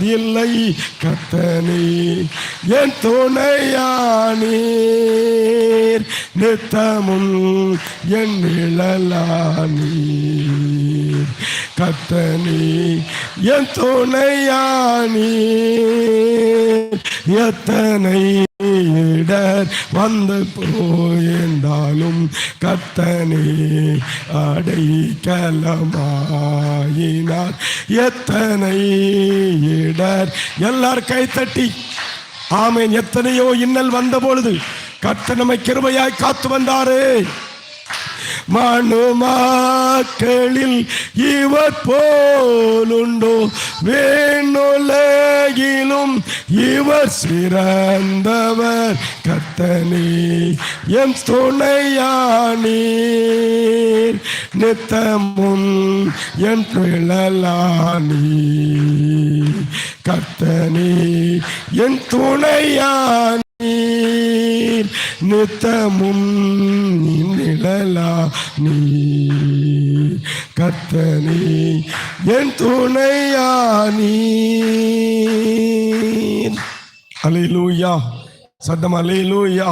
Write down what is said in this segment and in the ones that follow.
இல்லை கத்தனே என் துணையானீர். நித்தமும் என் நிழலானீர். கத்தனே என் துணையானீர் எத்தனை இடர் வந்து போயிருந்தாலும் கத்தனே அடைக்கலமாயினார். எத்தனை இடர் எல்லார் கைத்தட்டி ஆமேன் எத்தனையோ இன்னல் வந்த பொழுது கர்த்தர் நம்மை கிருபையாய் காத்து வந்தாரே. மனுமாக்களில் இவர் போலுண்டோ வேணுலகிலும் இவர் சிறந்தவர். கத்தனே எம் துணையானீர். நித்தமும் என் பிழலானீ கத்தனே என் துணையானீர். நீர் நித்தமும் நிழலா நீ. கத்தனே என் துணையா நீ அலையிலூயா. சத்தம் லூயா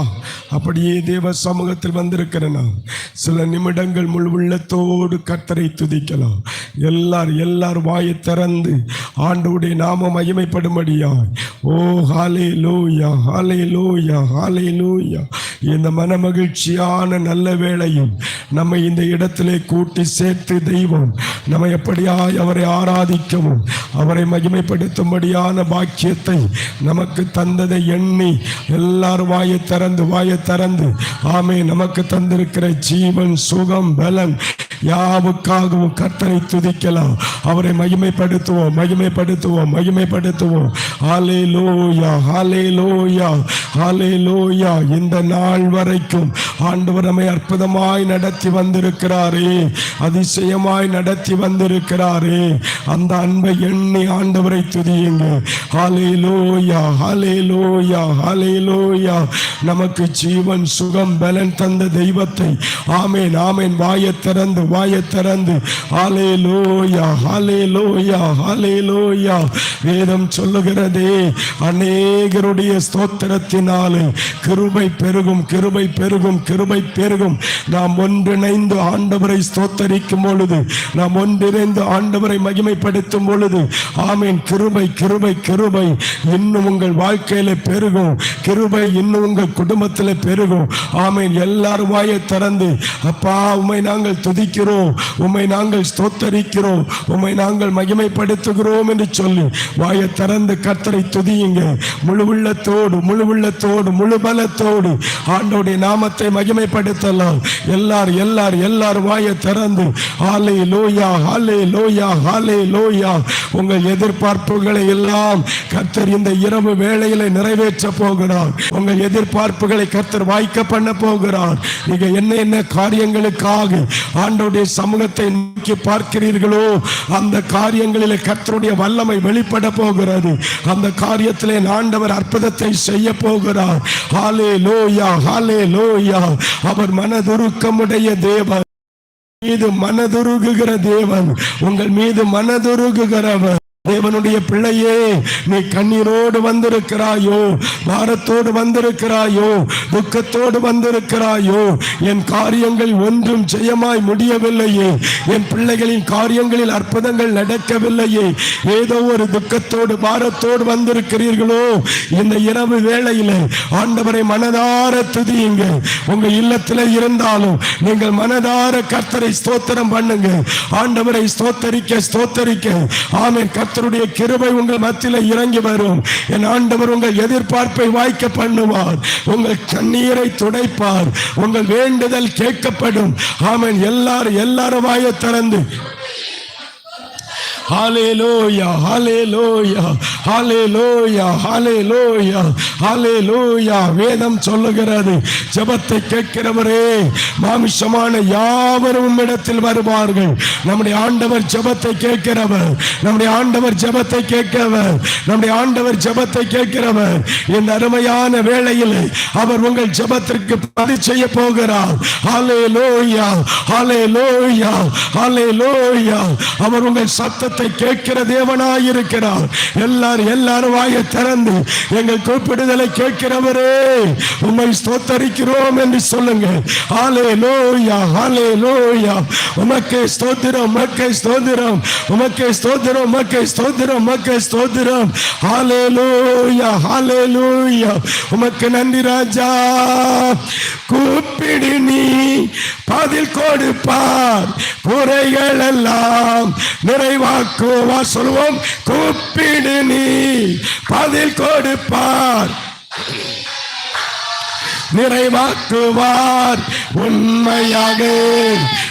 அப்படியே தேவ சமூகத்தில் வந்திருக்கிற நாம் சில நிமிடங்கள் முழு உள்ளத்தோடு கத்தரை துதிக்கலாம். எல்லார் எல்லார் வாயை திறந்து ஆண்டவுடைய நாம மகிமைப்படும்படியாய் ஓ ஹாலே லூயா ஹாலே லூயா ஹாலே லூயா இந்த மன மகிழ்ச்சியான நல்ல வேளையும் நம்மை இந்த இடத்திலே கூட்டி சேர்த்து தெய்வம் நம்ம எப்படியாய் அவரை ஆராதிக்கவும் அவரை மகிமைப்படுத்தும்படியான பாக்கியத்தை நமக்கு தந்ததை எண்ணி எல்லாரும் வாயை திறந்து வாயை திறந்து. ஆமே நமக்கு தந்திருக்கிற ஜீவன் சுகம் பலன் யாவுக்காகவும் கர்த்தரை துதிக்கலாம். அவரை மகிமைப்படுத்துவோம் மகிமைப்படுத்துவோம் மகிமைப்படுத்துவோம். ஹாலே லோயா ஹாலே லோயா ஹாலே லோயா இந்த நாள் வரைக்கும் ஆண்டவர் நம்மை அற்புதமாய் நடத்தி வந்திருக்கிறாரே அதிசயமாய் நடத்தி வந்திருக்கிறாரே. அந்த அன்பை எண்ணி ஆண்டவரை துதியுங்க. ஹாலே லோயா ஹாலே லோயா ஹாலே லோயா நமக்கு ஜீவன் சுகம் பலன் தந்த தெய்வத்தை ஆமேன் ஆமேன் வாயை திறந்து வாயை திறந்து ஹாலே லோயா ஹாலே லோயா ஹாலே லோயா வேதம் சொல்லுகிறதே அநேகருடைய ஸ்தோத்திரத்தினாலே கிருபை பெருகும் கிருபை பெருகும் கிருபை பெருகும். நாம் ஒன்றிணைந்து ஆண்டவரை ஸ்தோத்தரிக்கும் பொழுது நாம் ஒன்றிணைந்து ஆண்டவரை மகிமைப்படுத்தும் பொழுது ஆமீன். கிருபை கிருபை கிருபை இன்னும் உங்கள் வாழ்க்கையில பெருகும். கிருபை இன்னும் உங்கள் குடும்பத்தில் பெருகும். ஆமீன். எல்லாரும் வாயை திறந்து அப்பா உமை நாங்கள் துதிக்கிறோம் உம்மை நாங்கள் ஸ்தோத்தரிக்கிறோம். உம்மை நாங்கள் மகிமைப்படுத்துகிறோம் என்று சொல்லி வாயை திறந்து கத்தரை துதியுங்க. முழு உள்ளத்தோடு முழு உள்ளத்தோடு முழு பலத்தோடு ஆண்டோடைய நாமத்தை மகிமைப்படுத்தலாம். எல்லார் எல்லார் எல்லார் வாயை திறந்து ஆலை லோயா ஹாலே லோயா ஹாலே லோயா உங்கள் எதிர்பார்ப்புகளை எல்லாம் கத்தர் இந்த இரவு வேளையில நிறைவேற்ற போகிறார். உங்கள் எதிர்பார்ப்புகளை கத்தர் வாய்க்க பண்ண போகிறார். நீங்க என்ன என்ன காரியங்களுக்காக ஆண்டோட ஆண்டோடைய சமூகத்தை நோக்கி பார்க்கிறீர்களோ அந்த காரியங்களிலே கர்த்தருடைய வல்லமை வெளிப்பட போகிறது. அந்த காரியத்திலே ஆண்டவர் அற்புதத்தை செய்ய போகிறார். ஹாலே லோயா ஹாலே லோயா அவர் மனதுருக்கமுடைய தேவன். மீது மனதுருகுகிற தேவன். உங்கள் மீது மனதுருகுகிறவர். தேவனுடைய பிள்ளையே நீ கண்ணீரோடு வந்திருக்கிறாயோ பாரத்தோடு வந்திருக்கிறாயோ துக்கத்தோடு வந்திருக்கிறாயோ என் காரியங்கள் ஒன்றும் ஜெயமாய் முடியவில்லையே என் பிள்ளைகளின் காரியங்களில் அற்புதங்கள் நடக்கவில்லையே ஏதோ ஒரு துக்கத்தோடு பாரத்தோடு வந்திருக்கிறீர்களோ இந்த இரவு வேளையில ஆண்டவரை மனதார துதியுங்க உங்க இல்லத்தில் இருந்தாலும் நீங்கள் மனதார கர்த்தரை ஸ்தோத்திரம் பண்ணுங்க ஆண்டவரை ஸ்தோத்தரிக்க ஸ்தோத்தரிக்க. ஆமே ஆமென் கர்த்தருடைய கிருபை உங்கள் மத்தியில இறங்கி வரும். என் ஆண்டவர் உங்கள் எதிர்பார்ப்பை வாய்க்க பண்ணுவார். உங்கள் கண்ணீரை துடைப்பார். உங்கள் வேண்டுதல் கேட்கப்படும். ஆமன். எல்லாரும் எல்லாரும் வாயை திறந்து. ஹalleluya ஹalleluya ஹalleluya ஹalleluya ஹalleluya வேதம் சொல்லுகிறது. ஜெபத்தை கேட்கிறவரே மாமிசமான யாவரும் இடத்தில் வருவார்கள். நம்முடைய ஆண்டவர் ஜெபத்தை கேட்கிறவர். நம்முடைய ஆண்டவர் ஜெபத்தை கேட்கிறவர். நம்முடைய ஆண்டவர் ஜெபத்தை கேட்கிறவர். இந்த அருமையான வேளையில் அவர் உங்கள் ஜெபத்திற்கு பதி செய்ய போகிறார். லோயா ஹalleluya லோயா அவர் உங்கள் சத்தத்தை ஜெபத்தை கேட்கிற தேவனாய் இருக்கிறார். எல்லாரும் எல்லாரும் வாயை திறந்து எங்கள் கூப்பிடுதலை கேட்கிறவரே உண்மை ஸ்தோத்தரிக்கிறோம் என்று சொல்லுங்க. ஹாலே லோயா ஹாலே லோயா உமக்கே ஸ்தோத்திரம் உமக்கே ஸ்தோத்திரம் உமக்கே ஸ்தோத்திரம் உமக்கே ஸ்தோத்திரம் உமக்கே ஸ்தோத்திரம். ஹாலே லோயா ஹாலே லோயா உமக்கு நன்றி ராஜா. கூப்பிடு நீ பதில் கொடுப்பார். குறைகள் எல்லாம் நிறைவா யாக்கோவா சொல்லுவோம். கூப்பிடு நீ. பதில் கொடுப்பார். நிறைவாக்குவார். உண்மையாக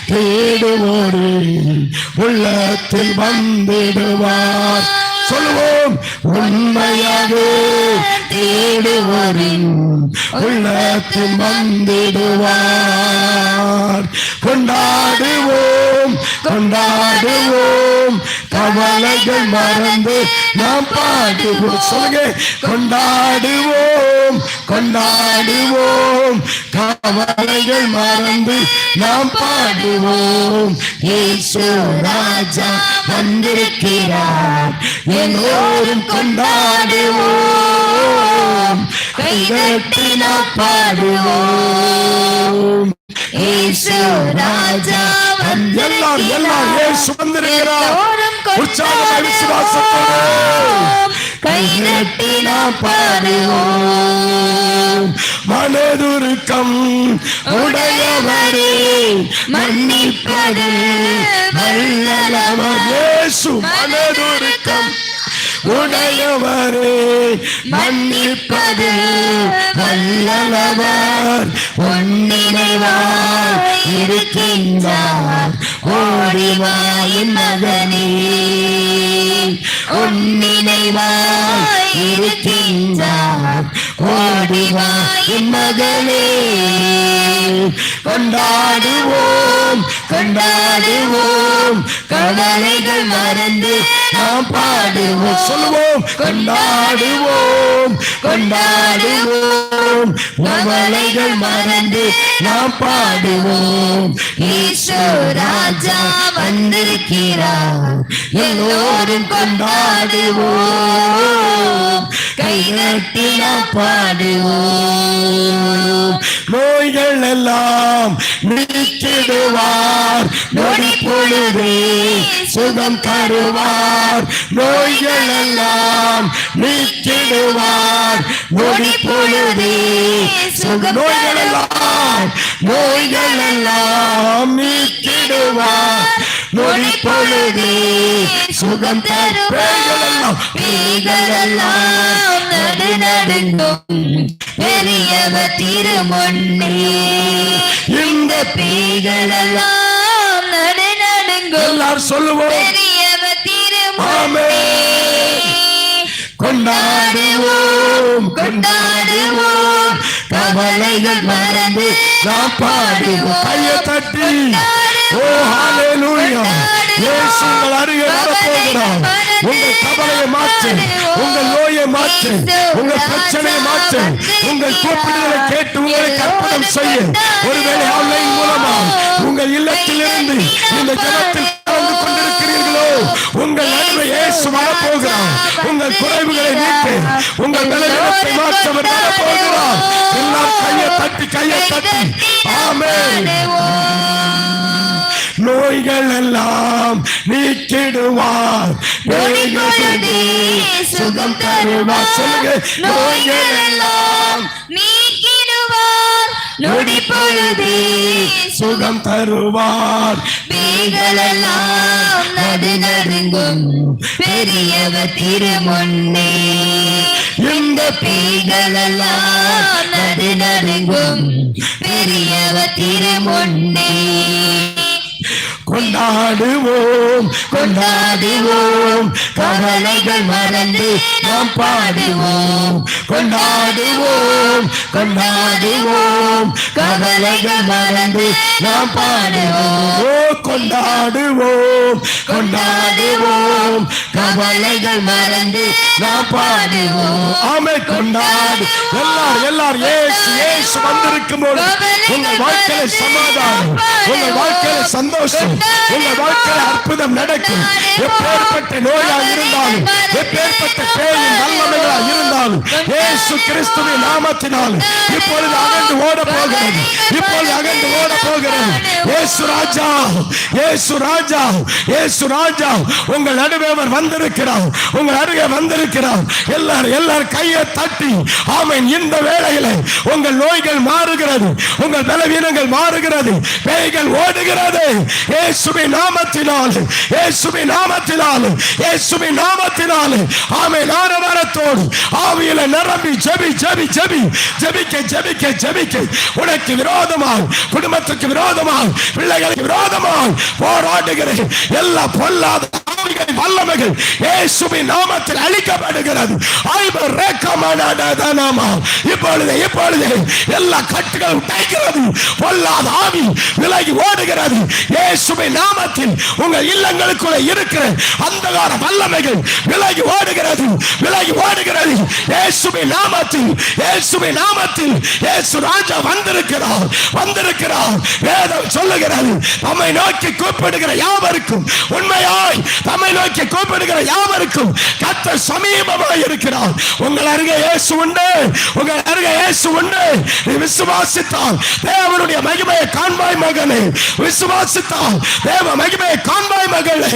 தேடுவோரே உள்ளத்தில் வந்திடுவார். சொல்லுவோம். உண்மையாக தேடுவோரின் உள்ளத்தில் வந்திடுவார். கொண்டாடுவோம். கொண்டாடுவோம். கவலைகள் மறந்து நாம் பாடுவோம். சொல்லுங்க கொண்டாடுவோம் கொண்டாடுவோம். கவலைகள் மறந்து நாம் பாடுவோம். இயேசு ராஜா வந்திருக்கிறார். எல்லோரும் கொண்டாடுவோம். கைதட்டி பாடுவோம். இயேசு ராஜா எல்லாரும் எல்லாரும் இயேசு வந்திருக்கிறார் உற்சாகமாய் விசுவாசத்தோடு கைதட்டி நாம் பாடுவோம். மனதுருக்கம் உடையவரே மன்னிப்பது வல்லவர் இயேசு மனதுருக்கம். உடையவரே மன்னிப்பது வல்லவர் உன்னினைவாய் இருக்கின்றார். ஓடிவாயின் மகனே உன்னினைவாய் இருக்கின்றார். ஓடிவாயின் மகனே கொண்டாடுவோம் கொண்டாடுவோம். கவலைகள் மறந்து நாம் பாடுவோம். சொல்லுவோம் கொண்டாடுவோம் கொண்டாடுவோம். கவலைகள் மறந்து நாம் பாடுவோம். இயேசு ராஜா வந்திருக்கிறார். எல்லோரும் கொண்டாடுவோம். கைகட்டின பாடுவோம். நோய்கள் எல்லாம் நிறுத்திடுவார் தருவார். நொடி பொழுதே சுகம் தருவார். நோய்கள் எல்லாம் நீக்கிடுவார். நொடி பொழுதே சுகம் நோய்கள் எல்லாம் நோய்கள் எல்லாம் நீக்கிடுவார். நொடி பொழுதே சுகம் தருவார். நடு நடுங்கும் பெரியவர் திருமொன்னே. இந்த பேய்களெல்லாம் நடுங்கும் எல்லாரும் சொல்லுவோம். கொண்டாடுவோம். கொண்டாடுவோம். கவலைகள் மறந்து நாம் பாடுவோம் கையை தட்டி. ஓ ஹalleluya. இயேசு உங்கள் அருகே வரப்போகிறார் உங்கள் கவலையை மாற்று உங்கள் நோயை மாற்று உங்கள் பிரச்சனையை மாற்று உங்கள் கூப்பிடுதலை கேட்டு உங்களை கற்பனம் செய்ய. ஒருவேளை ஆன்லைன் மூலமா உங்கள் இல்லத்திலிருந்து இந்த ஜனத்தில் கலந்து கொண்டிருக்கிறீர்களோ? உங்கள் நன்மை இயேசு வரப்போகிறார். உங்கள் குறைவுகளை நீக்க உங்கள் பலவீனத்தை மாற்றவர் வரப்போகிறார். எல்லாம் கையை தட்டி கையை தட்டி. ஆமென். நோய்கள் எல்லாம் நீக்கிடுவார் சுகம் தருவார். சொல்லுங்க நோய்கள் எல்லாம் நீக்கிடுவார். நொடி பொழுதே சுகம் தருவார். பேய்களெல்லாம் நடு நடுங்கும். பெரியவர் திருமொன்னே இந்த பேய்களெல்லாம் நடு நடுங்கும். பெரியவர் திருமொன்னே கொண்டாடுவோம் கொண்டாடுவோம். கவலைகள் மறந்து நாம் பாடுவோம். கொண்டாடுவோம் கொண்டாடுவோம். கவலைகள் மறந்து நாம் பாடுவோம். கொண்டாடுவோம் கொண்டாடுவோம். கவலைகள் மறந்து நாம் பாடுவோம். ஆமை கொண்டாடு. எல்லாரும் எல்லாரும் ஏசு ஏசு வந்திருக்கும் போது உங்கள் வாழ்க்கையில சமாதானம் உங்கள் வாழ்க்கையில சந்தோஷம். உங்க வாழ்க்கையில் அற்புதம் நடக்கும். எப்பேற்பட்ட நோயா இருந்தாலும் எப்பேற்பட்ட வல்லமைகளா இருந்தாலும் இயேசு கிறிஸ்துவின் நாமத்தினால் இப்பொழுது அகன்று ஓட போகிறது. இப்பொழுது அகன்று ஓட போகிறது. இயேசு ராஜா இயேசு ராஜா இயேசு ராஜா உங்கள் நடுவே அவர் வந்திருக்கிறார் உங்கள் அருகே வந்திருக்கிறார். எல்லாரும் எல்லாரும் கையை தட்டி ஆமென் இந்த வேளையில உங்கள் நோய்கள் மாறுகிறது உங்கள் பலவீனங்கள் மாறுகிறது பேய்கள் ஓடுகிறது. இயேசுவின் நாமத்தினால் இயேசுவின் நாமத்தினால் இயேசுவின் நாமத்தினால் ஆமென் ஆரவாரத்தோடு ஆவியில நிரம்பி ஜெபி ஜெபி ஜெபி ஜெபிக்க ஜெபிக்க ஜெபிக்க. உனக்கு விரோதமாக குடும்பத்துக்கு விரோதமாக விரோதமாய் பிள்ளைகளுக்கு விரோதமாய் போராடுகிறேன். எல்லா பொல்லாத ஆவிகளின் வல்லமைகள். இயேசுவின் நாமத்தில் அழிக்கப்படுகிறது. ஐவர் ரேக்கமானாதானாமா இப்பொழுது இப்பொழுது எல்லா கட்டுகளும் தைக்கிறது. பொல்லாத ஆவி விலகி ஓடுகிறது. இயேசுவின் நாமத்தில் உங்கள் இல்லங்களுக்குள்ள இருக்கிற அந்தகார வல்லமைகள் விலகி ஓடுகிறது. விலகி ஓடுகிறது. இயேசுவின் நாமத்தில் இயேசுவின் நாமத்தில் இயேசு ராஜா வந்திருக்கிறார். வந்திருக்கிறார். வேதம் சொல்லுகிறது. நம்மை நோக்கி கூப்பிடுகிற யாவருக்கும் உண்மையாய் நம்மை நோக்கி கூப்பிடுகிற யாவருக்கும் கத்த சமீபமாக இருக்கிறார். உங்கள் அருகே இயேசு உண்டு. உங்கள் அருகே இயேசு உண்டு. நீ விசுவாசித்தால் தேவனுடைய மகிமையை காண்பாய் மகனே. விசுவாசித்தால் தேவ மகிமையை காண்பாய் மகளே.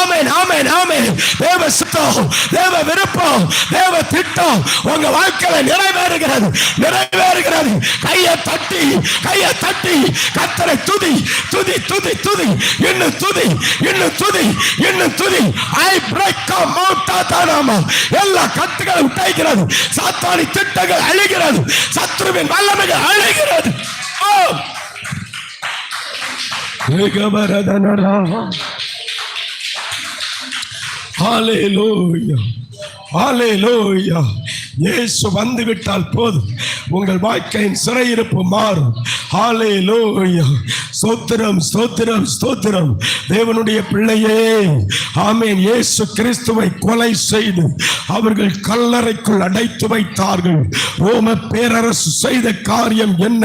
ஆமேன் ஆமேன் ஆமேன். தேவ சுத்தம் தேவ விருப்பம் தேவ திட்டம் உங்க வாழ்க்கையில நிறைவேறுகிறது. நிறைவேறுகிறது. கையை தட்டி கையை தட்டி கத்தரை துதி துதி துதி துதி. இன்னும் துதி இன்னும் துதி இன்னும் துதி. ஐ பிரேக் மௌட்டாதானாமா எல்லா கத்துகளை உடைக்கிறது. சாத்தானி திட்டங்கள் அழிகிறது. சத்ருவின் வல்லமைகள் அழிகிறது. ஓ ஏகபரதனரா ஹalleluya ஹalleluya இயேசு வந்துவிட்டால் போதும். உங்கள் வாழ்க்கையின் சிறையிருப்பு மாறும். ஹalleluya ஸ்தோத்திரம் ஸ்தோத்திரம் ஸ்தோத்திரம் தேவனுடைய பிள்ளையே ஆமேன். இயேசு கிறிஸ்துவை கொலை செய்து அவர்கள் கல்லறைக்குள் அடைத்து வைத்தார்கள். ரோம பேரரசு செய்த காரியம் என்ன?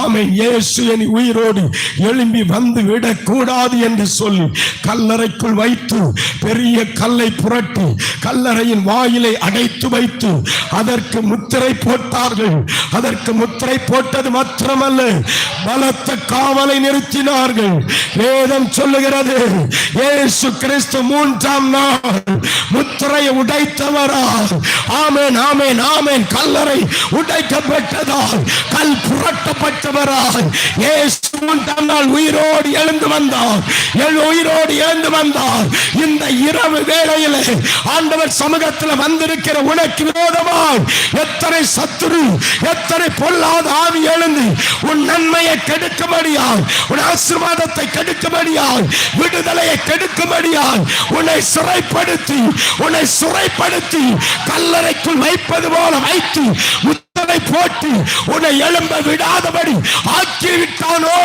ஆமேன். இயேசு என் உயிரோடு எழும்பி வந்து விடக்கூடாது என்று சொல்லி கல்லறைக்குள் வைத்து பெரிய கல்லை புரட்டி கல்லறையின் வாயிலை அடைத்து வைத்து அதற்கு முத்திரை போட்டார்கள். அதற்கு முத்திரை போட்டது மாத்திரமல்ல பலத்த காவலை நிறுத்தினார்கள். வேதம் சொல்லுகிறது ஏசு கிறிஸ்து மூன்றாம் நாள் முத்திரையை உடைத்தவரால் ஆமேன் ஆமேன் ஆமேன் கல்லறை உடைக்கப்பட்டதால் கல் புரட்டப்பட்டவரால் ஏசு மூன்றாம் நாள் உயிரோடு எழுந்து வந்தார். எழு உயிரோடு எழுந்து வந்தார். இந்த இரவு வேளையிலே ஆண்டவர் சமூகத்தில் வந்திருக்கிற உனக்கு விரோதமாய் எத்தனை சத்துரு எத்தனை பொல்லாத ஆவி எழுந்து உன் நன்மையை கெடுக்கும்படியால் உன் ஆசீர்வாதத்தை கெடுக்கும்படியால் விடுதலையை கெடுக்கும்படியால் உன்னை சிறைப்படுத்தி உன்னை சிறைப்படுத்தி கல்லறைக்குள் வைப்பது போல வைத்து முத்தனை போட்டு உன்னை எழும்ப விடாதபடி ஆக்கிவிட்டானோ?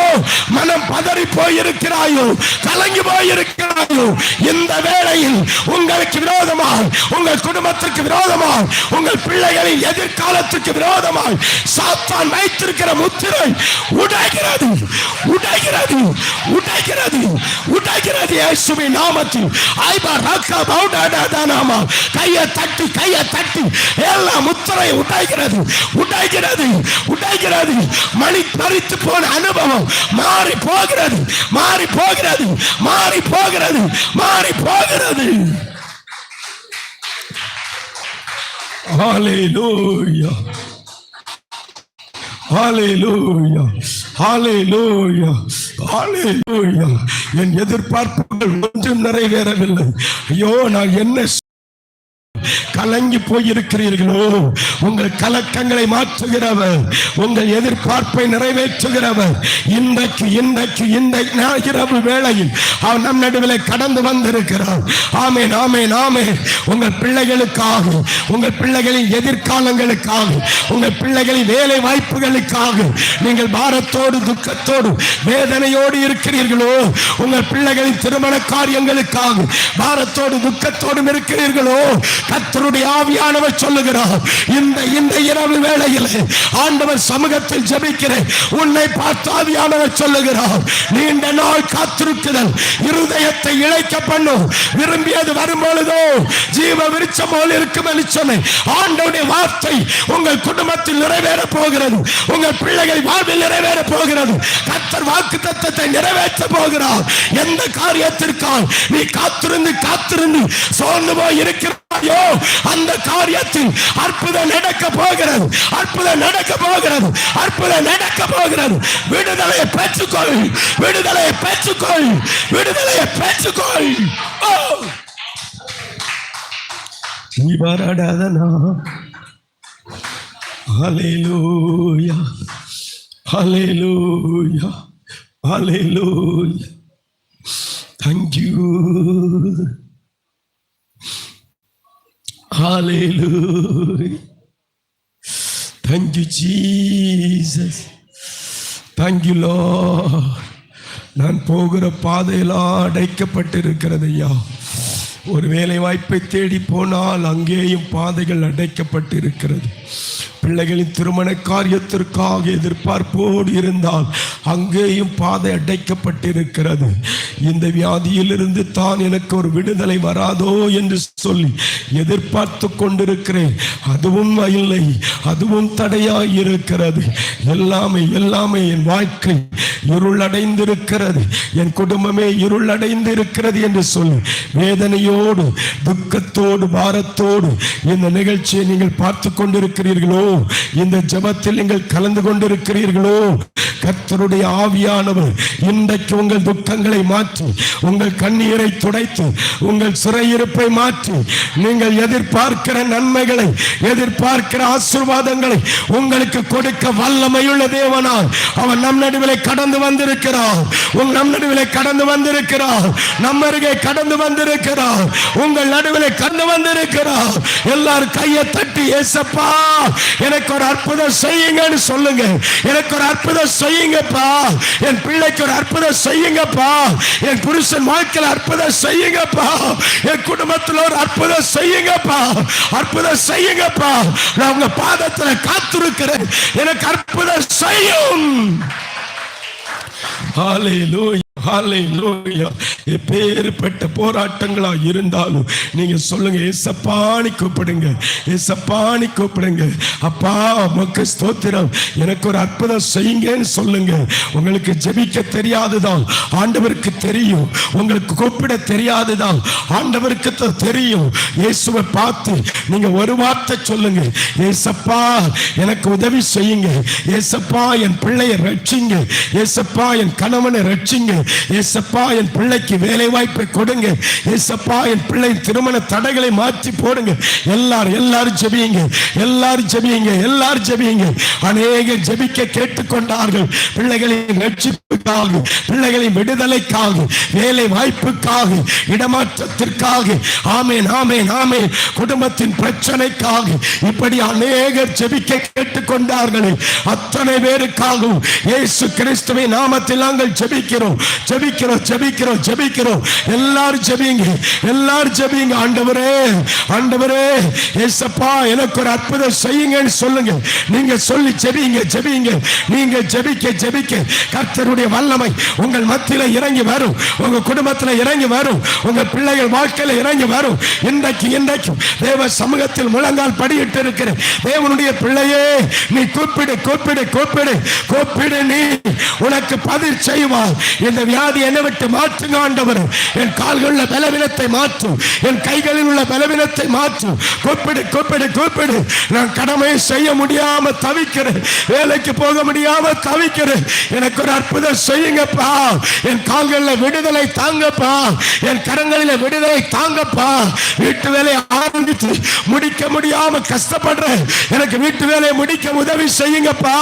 மனம் பதறி போயிருக்கிறாயோ? கலங்கி போயிருக்கிறாயோ? இந்த வேளையில் உங்களுக்கு விரோதமாய் உங்கள் குடும்பத்திற்கு விரோதமாய் உங்கள் பிள்ளைகளின் எதிர்காலத்துக்கு விரோதமாய் சாத்தான் வைத்திருக்கிற முத்திரை உடைகிறது உடைகிறது உடைகிறது உடைகிறது. இயேசுவின் நாமத்தில் ஐபா ரக்கா பவுடாடாதானாமா கையை தட்டி கையை தட்டி எல்லா முத்திரை உடைகிறது. உடைகிறது உடைகிறது மணி பறித்து போன அனுபவம் மாறி போகிறது மாறி போகிறது மாறி போகிறது மாறி போகிறது Hallelujah. Hallelujah. Hallelujah. Hallelujah. என் எதிர்பார்ப்புகள் ஒன்றும் நிறைவேறவில்லை ஐயோ நான் என்ன கலங்கி போயிருக்கிறீர்களோ? உங்கள் கலக்கங்களை மாற்றுகிறவர் உங்கள் எதிர்பார்ப்பை நிறைவேற்றுகிறவர். இன்றைக்கு இன்றைக்கு இந்த வேளையில் அவர் நம் நடுவில் கடந்து வந்திருக்கிறார் ஆமே நாமே நாமே உங்கள் பிள்ளைகளுக்காக உங்கள் பிள்ளைகளின் எதிர்காலங்களுக்காக உங்கள் பிள்ளைகளின் வேலை வாய்ப்புகளுக்காக நீங்கள் பாரத்தோடு துக்கத்தோடு வேதனையோடு இருக்கிறீர்களோ? உங்கள் பிள்ளைகளின் திருமண காரியங்களுக்காக பாரத்தோடு துக்கத்தோடும் இருக்கிறீர்களோ? கர்த்தருடைய ஆவியானவர் சொல்லுகிறார் இந்த இந்த இரவு வேளையில் ஆண்டவர் சமூகத்தில் ஜபிக்கிறேன். உன்னை பார்த்து ஆவியானவர் சொல்லுகிறார் நீண்ட நாள் காத்திருக்குதல் இருதயத்தை இழைக்க பண்ணும் விரும்பியது வரும்பொழுதோ ஜீவ விருச்சம் போல் இருக்கும் என்று சொன்னேன். ஆண்டவருடைய வார்த்தை உங்கள் குடும்பத்தில் நிறைவேற போகிறது. உங்கள் பிள்ளைகள் வாழ்வில் நிறைவேற போகிறது. கத்தர் வாக்கு தத்தத்தை நிறைவேற்ற போகிறார். எந்த காரியத்திற்காக நீ காத்திருந்து காத்திருந்து சோர்ந்து போய் இருக்கிறாயோ அந்த காரியத்தில் அற்புதம் நடக்க போகிறது. அற்புதம் நடக்க போகிறது. அற்புதம் நடக்க போகிறது. விடுதலையை பெற்றுக்கொள். விடுதலையை பெற்றுக்கொள். விடுதலையை பெற்றுக்கொள். நீ இவரடதனா Hallelujah. Hallelujah. Hallelujah. Thank you. Hallelujah. Thank you jesus. Thank you lord. நான் போகிற பாதையெல்லாம் அடைக்கப்பட்டிருக்கிறது ஐயா. ஒரு வேலை வாய்ப்பை தேடி போனால் அங்கேயும் பாதைகள் அடைக்கப்பட்டிருக்கிறது. பிள்ளைகளின் திருமண காரியத்திற்காக எதிர்பார்ப்போடு இருந்தால் அங்கேயும் பாதை அடைக்கப்பட்டிருக்கிறது. இந்த வியாதியிலிருந்து தான் எனக்கு ஒரு விடுதலை வராதோ என்று சொல்லி எதிர்பார்த்து கொண்டிருக்கிறேன். அதுவும் இல்லை அதுவும் தடையாய் இருக்கிறது. எல்லாமே எல்லாமே என் வாழ்க்கை இருள் அடைந்திருக்கிறது என் குடும்பமே இருள் அடைந்திருக்கிறது என்று சொல்லி. வேதனையோடு துக்கத்தோடு பாரத்தோடு இந்த நிகழ்ச்சியை நீங்கள் பார்த்து கொண்டிருக்கிறீர்களோ? இந்த ஜபத்தில் நீங்கள் கலந்து கொண்டிருக்கிறீர்களோ? கத்தருடைய ஆவியானவர் இன்றைக்கு உங்கள் துக்கங்களை மாற்றி உங்கள் கண்ணீரை துடைத்து உங்கள் சிறையிருப்பை மாற்றி நீங்கள் எதிர்பார்க்கிற நன்மைகளை எதிர்பார்க்கிற ஆசிர்வாதங்களை உங்களுக்கு கொடுக்க வல்லமையுள்ள தேவனால் அவன் நம் நடுவில் கடன் கடந்து வந்திருக்கிறார். உங்கள் நம் நடுவில் கடந்து வந்திருக்கிறார். நம்ம அருகே கடந்து வந்திருக்கிறார். உங்கள் நடுவில் கடந்து வந்திருக்கிறார். எல்லாரும் கையை தட்டி ஏசப்பா எனக்கு ஒரு அற்புதம் செய்யுங்கன்னு சொல்லுங்க. எனக்கு ஒரு அற்புதம் செய்யுங்கப்பா. என் பிள்ளைக்கு ஒரு அற்புதம் செய்யுங்கப்பா. என் புருஷன் வாழ்க்கையில் அற்புதம் செய்யுங்கப்பா. என் குடும்பத்தில் ஒரு அற்புதம் செய்யுங்கப்பா. அற்புதம் செய்யுங்கப்பா. நான் உங்க பாதத்தில் காத்திருக்கிறேன். எனக்கு அற்புதம் செய்யும். ஹalleluya ஹalleluya எப்பேற்பட்ட போராட்டங்களா இருந்தாலும் நீங்க சொல்லுங்க ஏசப்பானி கூப்பிடுங்க ஏசப்பானி கூப்பிடுங்க. அப்பா உமக்கு ஸ்தோத்திரம். எனக்கு ஒரு அற்புதம் செய்யுங்கன்னு சொல்லுங்க. உங்களுக்கு ஜெபிக்க தெரியாதுதான். ஆண்டவருக்கு தெரியும். உங்களுக்கு கூப்பிட தெரியாதுதான். ஆண்டவருக்கு தெரியும். இயேசுவை பார்த்து நீங்க ஒரு வார்த்தை சொல்லுங்க. ஏசப்பா எனக்கு உதவி செய்யுங்க. ஏசப்பா என் பிள்ளையை ரட்சிங்க. ஏசப்பா என் கணவனை ரட்சிங்க. ஏசப்பா என் பிள்ளைக்கு வேலை வாய்ப்பை கொடுங்க. ஏசப்பா என் பிள்ளை திருமண தடைகளை மாற்றி போடுங்க. எல்லாரும் எல்லாரும் ஜெபியுங்க. எல்லாரும் ஜெபியுங்க. எல்லாரும் ஜெபியுங்க. அநேக ஜெபிக்க கேட்டுக்கொண்டார்கள். பிள்ளைகளின் ரட்சிப்புக்காக பிள்ளைகளின் விடுதலைக்காக வேலை வாய்ப்புக்காக இடமாற்றத்திற்காக. ஆமேன் ஆமேன் ஆமேன். குடும்பத்தின் பிரச்சனைக்காக. இப்படி அநேகர் ஜெபிக்க கேட்டுக்கொண்டார்களே. அத்தனை பேருக்காகவும் இயேசு கிறிஸ்துவின் நாமத்தில் நாங்கள் ஜெபிக்கிறோம். ஜெபிக்கிறோம் ஜெபிக்கிறோம் ஜெபிக்கிறோம். எல்லாரும் ஜெபிங்க. எல்லாரும் ஜெபிங்க. ஆண்டவரே ஆண்டவரே ஏசப்பா எனக்கு ஒரு அற்புதம் செய்யுங்கன்னு சொல்லுங்க. நீங்க சொல்லி ஜெபிங்க ஜெபிங்க. நீங்க ஜெபிக்க ஜெபிக்க. கர்த்தருடைய வல்லமை உங்கள் மத்தியில இறங்கி வரும். உங்க குடும்பத்துல இறங்கி வரும். உங்க பிள்ளைகள் வாழ்க்கையில இறங்கி வரும். இன்றைக்கு இன்றைக்கும் தேவ சமூகத்தில் முழங்கால் படியிட்டு இருக்கிற தேவனுடைய பிள்ளையே நீ கூப்பிடு கூப்பிடு கூப்பிடு கூப்பிடு நீ. உனக்கு பதில் செய்வார் இந்த வியாதி என்னை விட்டு மாற்றுங்க ஆண்டவர். என் கால்களில் பலவீனத்தை மாற்றும். என் கைகளில் உள்ள பலவீனத்தை மாற்றும். கூப்பிடு கூப்பிடு கூப்பிடு. நான் கடமையை செய்ய முடியாம தவிக்கிறேன். வேலைக்கு போக முடியாம தவிக்கிறேன். எனக்கு ஒரு அற்புதம் செய்யுங்கப்பா. என் கால்களில் விடுதலை தாங்கப்பா. என் கரங்களில் விடுதலை தாங்கப்பா. வீட்டு வேலையை ஆரம்பித்து முடிக்க முடியாம கஷ்டப்படுறேன் எனக்கு வீட்டு வேலையை முடிக்க உதவி செய்யுங்கப்பா.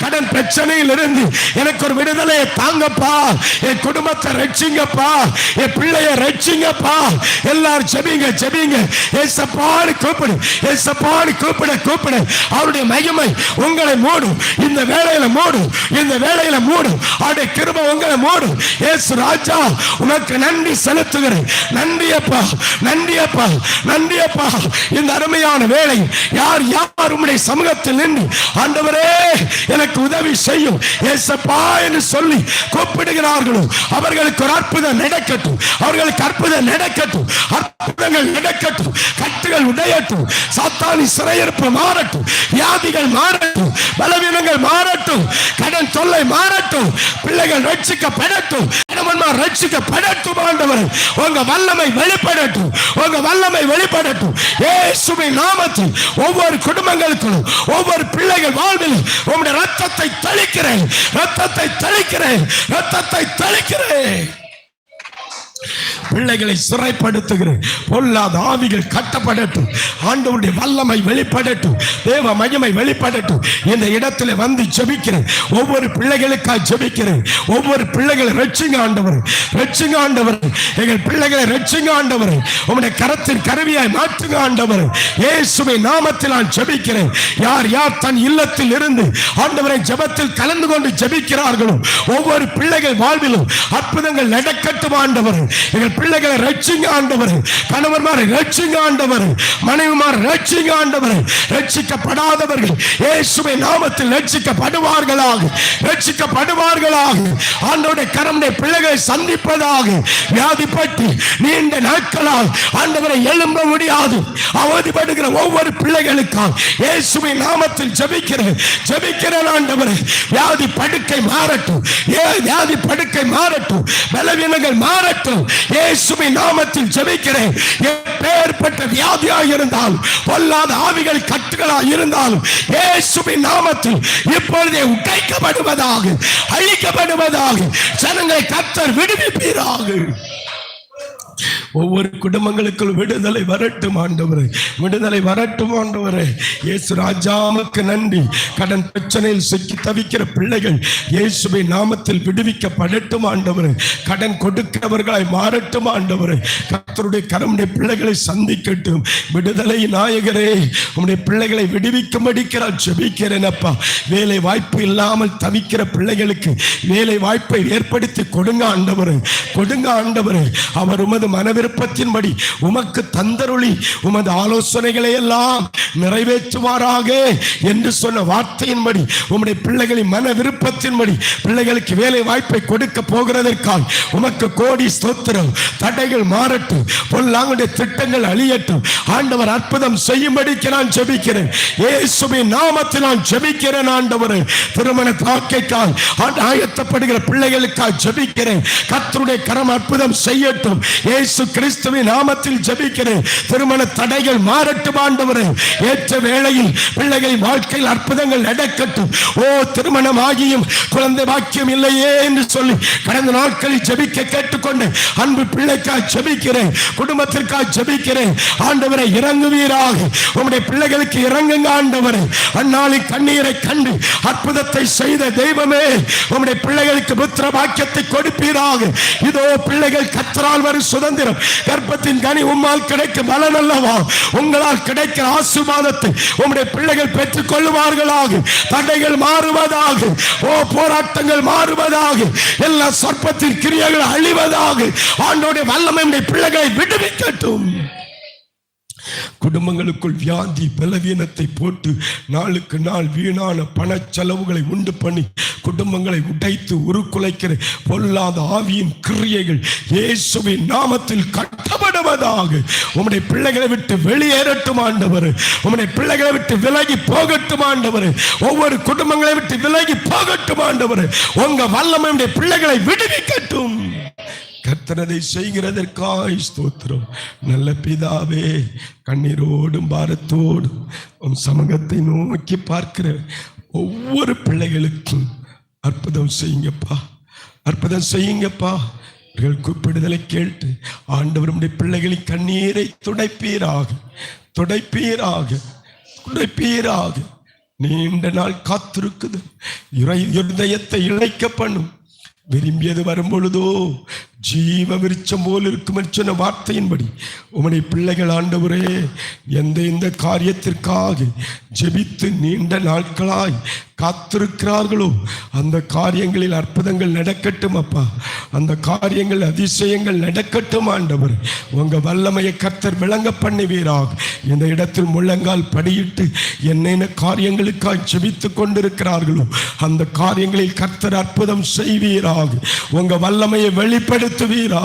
கடன் பிரச்சனையில் இருந்து எனக்கு ஒரு விடுதலையை தாங்கப்பா. என் குடும்பத்தை ரட்சிங்கப்பா. என் பிள்ளைய ரட்சிங்கப்பா. எல்லாரும் ஜெபிங்க ஜெபிங்க. ஏசப்பாடு கூப்பிடு ஏசப்பாடு கூப்பிட கூப்பிடு. அவருடைய மகிமை உங்களை மூடும். இந்த வேலையில மூடும். இந்த வேலையில மூடும். அவருடைய கிருப உங்களை மூடும். ஏசு ராஜா உனக்கு நன்றி செலுத்துகிறேன். நன்றி அப்பா நன்றி அப்பா நன்றி அப்பா. இந்த அருமையான வேலை யார் யார் உம்முடைய சமூகத்தில் நின்று ஆண்டவரே எனக்கு உதவி செய்யும். ஏசப்பா என்று சொல்லி கூப்பிடுகிறார்களோ அவர்களுக்கு ஒரு அற்புதம் நடக்கட்டும். அவர்களுக்கு அற்புதம் நடக்கட்டும். அற்புதங்கள் நடக்கட்டும். கட்டுகள் உடையட்டும். சாத்தானி சிறையிருப்பு மாறட்டும். வியாதிகள் மாறட்டும். பலவீனங்கள் மாறட்டும். கடன் தொல்லை மாறட்டும். பிள்ளைகள் ரட்சிக்கப்படட்டும். கணவன்மார் ரட்சிக்கப்படட்டும் ஆண்டவர். உங்க வல்லமை வெளிப்படட்டும். உங்க வல்லமை வெளிப்படட்டும். ஏசுமை நாமத்தில் ஒவ்வொரு குடும்பங்களுக்கும் ஒவ்வொரு பிள்ளைகள் வாழ்வில் உங்களுடைய ரத்தத்தை தெளிக்கிறேன். ரத்தத்தை தெளிக்கிறேன். ரத்தத்தை தெளிக்கிறேன். பிள்ளைகளை சிறைப்படுத்துகிறேன். பொல்லாத ஆவிகள் கட்டப்படட்டும். ஆண்டவருடைய வல்லமை வெளிப்படட்டும். தேவ மகிமை வெளிப்படட்டும். இந்த இடத்துல வந்து ஜெபிக்கிறேன். ஒவ்வொரு பிள்ளைகளுக்காக ஜெபிக்கிறேன். ஒவ்வொரு பிள்ளைகளை ரட்சிங்க ஆண்டவர். ரட்சிங்க ஆண்டவர். எங்கள் பிள்ளைகளை ரட்சிங்க ஆண்டவர். உங்களுடைய கரத்தின் கருவியாய் மாற்றுங்க ஆண்டவர். இயேசுவை நாமத்தில் நான் ஜெபிக்கிறேன். யார் யார் தன் இல்லத்தில் இருந்து ஆண்டவரை ஜெபத்தில் கலந்து கொண்டு ஜெபிக்கிறார்களோ ஒவ்வொரு பிள்ளைகள் வாழ்விலும் அற்புதங்கள் நடக்கட்டும் ஆண்டவர். எங்கள் பிள்ளைகளை ரட்சிங்க ஆண்டவர். கணவன்மாரை ரட்சிங்க ஆண்டவர். மனைவிமார் ரட்சிங்க ஆண்டவர். ரட்சிக்கப்படாதவர்கள் இயேசுவை நாமத்தில் ரட்சிக்கப்படுவார்களாக. ரட்சிக்கப்படுவார்களாக. ஆண்டவருடைய கரமுடைய பிள்ளைகளை சந்திப்பதாக. வியாதிப்பட்டு நீண்ட நாட்களால் ஆண்டவரை எழும்ப முடியாது. அவதிப்படுகிற ஒவ்வொரு பிள்ளைகளுக்காக இயேசுவை நாமத்தில் ஜபிக்கிறேன் ஜபிக்கிறேன் ஆண்டவர். வியாதி படுக்கை மாறட்டும். ஏ வியாதி படுக்கை மாறட்டும். பலவீனங்கள் மாறட்டும். இயேசுவின் நாமத்தில் ஜெபிக்கிறேன். எப்பேற்பட்ட வியாதியாக இருந்தாலும் பொல்லாத ஆவிகள் கட்டுகளாக இருந்தாலும் இயேசுவின் நாமத்தில் இப்பொழுதே உடைக்கப்படுவதாக அழிக்கப்படுவதாக ஜனங்களை கத்தர் விடுவிப்பீராக. ஒவ்வொரு குடும்பங்களுக்குள் விடுதலை வரட்டும் ஆண்டவரே. விடுதலை வரட்டும் ஆண்டவரே. இயேசு ராஜாவுக்கு நன்றி. கடன் பிரச்சனையில் சிக்கி தவிக்கிற பிள்ளைகள் இயேசுவை நாமத்தில் விடுவிக்கப்படட்டும் ஆண்டவரே. கடன் கொடுக்கிறவர்களாய் மாறட்டும் ஆண்டவரே. கத்தருடைய கரமுடைய பிள்ளைகளை சந்திக்கட்டும். விடுதலை நாயகரே உன்னுடைய பிள்ளைகளை விடுவிக்கும்படிக்கிறார் ஜெபிக்கிறேன் அப்பா. வேலை வாய்ப்பு இல்லாமல் தவிக்கிற பிள்ளைகளுக்கு வேலை வாய்ப்பை ஏற்படுத்தி கொடுங்க ஆண்டவரே. கொடுங்க ஆண்டவரே. அவர் உமது மன விருப்பத்தின்படி உமக்கு தந்தருளி உமது ஆலோசனைகளை எல்லாம் நிறைவேற்றுவாராக என்று சொன்ன வார்த்தையின்படி உம்முடைய பிள்ளைகளின் மன விருப்பத்தின்படி பிள்ளைகளுக்கு வேலை வாய்ப்பை கொடுக்க போகிறதற்காக உமக்கு கோடி ஸ்தோத்திரம். தடைகள் மாறட்டும் பொல்லாங்குடைய திட்டங்கள் அழியட்டும். ஆண்டவர் அற்புதம் செய்யும்படிக்கு நான் ஜெபிக்கிறேன். இயேசுவின் நாமத்தில் நான் ஜெபிக்கிறேன் ஆண்டவரே. திருமண தாக்கைக்கால் ஆயத்தப்படுகிற பிள்ளைகளுக்காக ஜெபிக்கிறேன். கத்தருடைய கரம் அற்புதம் செய்யட்டும். ஏ இயேசு கிறிஸ்துவின் நாமத்தில் ஜபிக்கிறேன். திருமண தடைகள் மாறட்டும் ஆண்டவரே. ஏற்ற வேளையில் பிள்ளைகள் வாழ்க்கையில் அற்புதங்கள் நடக்கட்டும். ஓ திருமணம் ஆகியும் குழந்தை பாக்கியம் இல்லையே என்று சொல்லி கடந்த நாட்களில் ஜபிக்க கேட்டுக்கொண்டு அன்பு பிள்ளைக்காக ஜபிக்கிறேன். குடும்பத்திற்காக ஜபிக்கிறேன். ஆண்டவரை இறங்குவீராக. உங்களுடைய பிள்ளைகளுக்கு இறங்குங்க ஆண்டவரை. அந்நாளில் கண்ணீரை கண்டு அற்புதத்தை செய்த தெய்வமே உங்களுடைய பிள்ளைகளுக்கு புத்திர பாக்கியத்தை கொடுப்பீராக. இதோ பிள்ளைகள் கத்தரால் வரும் சுதந்திரம் கர்ப்பத்தின் கனி உம்மால் கிடைக்கும் பலன் அல்லவா? உங்களால் கிடைக்கிற ஆசீர்வாதத்தை உம்முடைய பிள்ளைகள் பெற்றுக் கொள்வார்களாக தடைகள் மாறுவதாக ஓ போராட்டங்கள் மாறுவதாக எல்லா சொற்பத்தின் கிரியைகள் அழிவதாக. ஆண்டோடைய வல்லமை பிள்ளைகளை விடுவிக்கட்டும். குடும்பங்களுக்குள் வியாதி பலவீனத்தை போட்டு நாளுக்கு நாள் வீணான பண செலவுகளை உண்டு பண்ணி குடும்பங்களை உடைத்து உருக்குலைக்கிற பொல்லாத ஆவியின் கிரியைகள் இயேசுவின் நாமத்தில் கட்டப்படுவதாக. உம்முடைய பிள்ளைகளை விட்டு வெளியேறட்டும் ஆண்டவர். உம்முடைய பிள்ளைகளை விட்டு விலகி போகட்டும் ஆண்டவர். ஒவ்வொரு குடும்பங்களை விட்டு விலகி போகட்டும் ஆண்டவர். உங்க வல்லமையுடைய பிள்ளைகளை விடுவிக்கட்டும். கர்த்தரதை செய்கிறதற்காய் ஸ்தோத்திரம். நல்ல பிதாவே கண்ணீரோடும் பாரத்தோடும் உன் சமூகத்தை நோக்கி பார்க்கிற ஒவ்வொரு பிள்ளைகளுக்கும் அற்புதம் செய்யுங்கப்பா. அற்புதம் செய்யுங்கப்பா. இவர்கள் கூப்பிடுதலை கேட்டு ஆண்டவருடைய பிள்ளைகளின் கண்ணீரை துடைப்பீராக துடைப்பீராக துடைப்பீராக. நீண்ட நாள் காத்திருக்குது. இறை இருதயத்தை இழைக்க பண்ணும் விரும்பியது வரும் பொழுதோ ஜீவ விருச்சம் போல் இருக்கும் சொன்ன வார்த்தையின்படி உமனை பிள்ளைகள் ஆண்டவரே எந்த எந்த காரியத்திற்காக ஜெபித்து நீண்ட நாட்களாய் காத்திருக்கிறார்களோ அந்த காரியங்களில் அற்புதங்கள் நடக்கட்டும் அப்பா. அந்த காரியங்கள் அதிசயங்கள் நடக்கட்டும் ஆண்டவர். உங்கள் வல்லமையை கர்த்தர் விளங்க பண்ணுவீராக. இந்த இடத்தில் முழங்கால் படியிட்டு என்னென்ன காரியங்களுக்காய் ஜெபித்து கொண்டிருக்கிறார்களோ அந்த காரியங்களில் கர்த்தர் அற்புதம் செய்வீராக. உங்கள் வல்லமையை ഉയർത്തുവീരാ